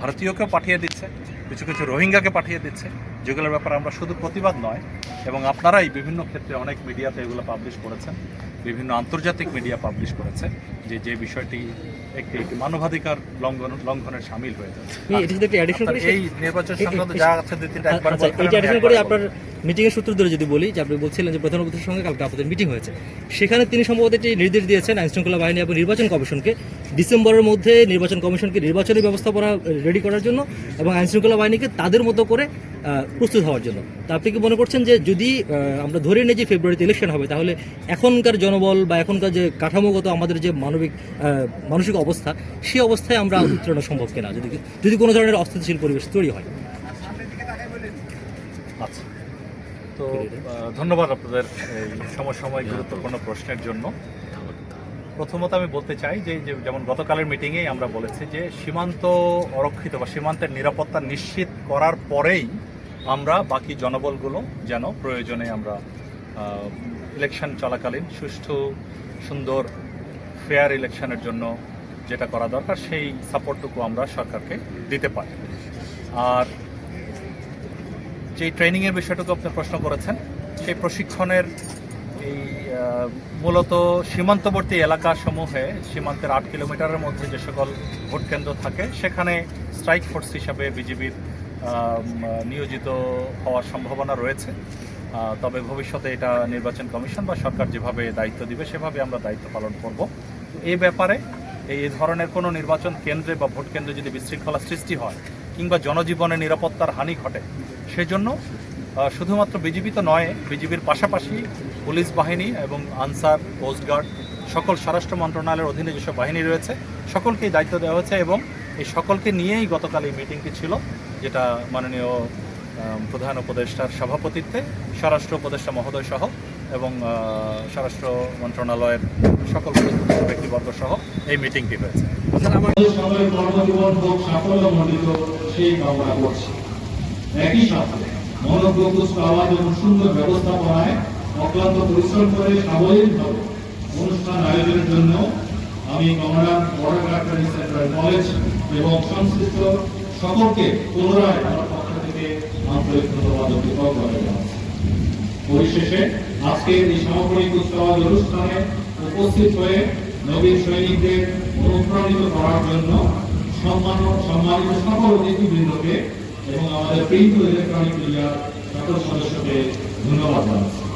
ভারতীয়কেও পাঠিয়ে দিচ্ছে কিছু কিছু রোহিঙ্গাকে পাঠিয়ে দিচ্ছে যেগুলোর ব্যাপারে আমরা শুধু প্রতিবাদ নয় এবং আপনারাই বিভিন্ন ক্ষেত্রে অনেক মিডিয়াতে এগুলো পাবলিশ করেছেন বিভিন্ন আন্তর্জাতিক মিডিয়া পাবলিশ করেছে যে যে বিষয়টি একটি একটি মানবাধিকার লঙ্ঘন লঙ্ঘনের সামিল হয়ে যাচ্ছে এই নির্বাচন সংক্রান্ত যা আছে দুই তিনটা একবার আচ্ছা একবার বলব। আপনার মিটিং এর সূত্র ধরে যদি বলি, যে আপনি বলছিলেন যে প্রধান উপদেষ্টার সঙ্গে কালকে আপনাদের মিটিং হয়েছে, সেখানে তিনি সম্ভবত একটি নির্দেশ দিয়েছেন আইন শৃঙ্খলা বাহিনী এবং নির্বাচন কমিশনকে ডিসেম্বরের মধ্যে নির্বাচন কমিশনকে নির্বাচনী ব্যবস্থাপনা রেডি করার জন্য এবং আইন শৃঙ্খলা বাহিনীকে তাদের মতো করে প্রস্তুত হওয়ার জন্য। তা আপনি কি মনে করছেন যে যদি আমরা ধরে নিই যে ফেব্রুয়ারিতে ইলেকশন হবে, তাহলে এখনকার জনবল বা এখনকার যে কাঠামোগত আমাদের যে মানবিক মানসিক অবস্থা সেই অবস্থায় আমরা উত্তরণ সম্ভব কিনা? যদি যদি কোনো ধরনের অস্থিতিশীল পরিবেশ তৈরি হয়। আচ্ছা। তো ধন্যবাদ আপনাদের এই সমসাময়িক গুরুত্বপূর্ণ প্রশ্নের জন্য। প্রথমত আমি বলতে চাই যে যে যেমন গতকালের মিটিংয়ে আমরা বলেছি যে সীমান্ত অরক্ষিত বা সীমান্তের নিরাপত্তা নিশ্চিত করার পরেই আমরা বাকি জনবলগুলো যেন প্রয়োজনে আমরা ইলেকশন চলাকালীন সুষ্ঠু সুন্দর ফেয়ার ইলেকশনের জন্য যেটা করা দরকার সেই সাপোর্টটুকু আমরা সরকারকে দিতে পারি। আর যে ট্রেনিংয়ের বিষয়টুকু আপনি প্রশ্ন করেছেন, সেই প্রশিক্ষণের এই মূলত সীমান্তবর্তী এলাকাসমূহে, সীমান্তের আট কিলোমিটারের মধ্যে যে সকল ভোট কেন্দ্র থাকে, সেখানে স্ট্রাইক ফোর্স হিসাবে বিজিবির নিয়োজিত হওয়ার সম্ভাবনা রয়েছে। তবে ভবিষ্যতে এটা নির্বাচন কমিশন বা সরকার যেভাবে দায়িত্ব দিবে, সেভাবে আমরা দায়িত্ব পালন করব। এই ব্যাপারে এই ধরনের কোনো নির্বাচন কেন্দ্রে বা ভোট কেন্দ্রে যদি বিশৃঙ্খলা সৃষ্টি হয়, কিংবা জনজীবনে নিরাপত্তার হানি ঘটে সেজন্য শুধুমাত্র বিজিবি তো নয়, বিজিবির পাশাপাশি পুলিশ বাহিনী এবং আনসার কোস্টগার্ড সকল স্বরাষ্ট্র মন্ত্রণালয়ের অধীনে যেসব বাহিনী রয়েছে, সকলকেই দায়িত্ব দেওয়া হয়েছে এবং এই সকলকে নিয়েই গতকাল এই মিটিংটি ছিল, যেটা মাননীয় প্রধান উপদেষ্টার সভাপতিত্বে স্বরাষ্ট্র উপদেষ্টা মহোদয় সহ এবং স্বরাষ্ট্র মন্ত্রণালয়ের সকল ব্যক্তিবর্গ সহ এই মিটিংটি হয়েছে। আমাদের সবাই কর্মজীবন হোক সেই কামনা করছি। একই সাথে মনোপ্রকুশ আওয়াজ এবং সুন্দর ব্যবস্থাপনায় অক্লান্ত পরিশ্রম করে সাবলীলভাবে অনুষ্ঠান আয়োজনের জন্য আমি কমরান বর্ডার কার্টারি সেন্ট্রাল কলেজ এবং সংশ্লিষ্ট সকলকে পুনরায় আমার পক্ষ থেকে আন্তরিক ধন্যবাদ কৃতজ্ঞতা জানাচ্ছি। পরিশেষে আজকের এই সামগ্রিক উৎসব অনুষ্ঠানে উপস্থিত হয়ে নবীন সৈনিকদের অনুপ্রাণিত করার জন্য সম্মান সম্মানিত সকল অতিথিবৃন্দকে এবং আমাদের প্রিন্ট ও ইলেকট্রনিক মিডিয়ার সকল সদস্যকে ধন্যবাদ জানাচ্ছি।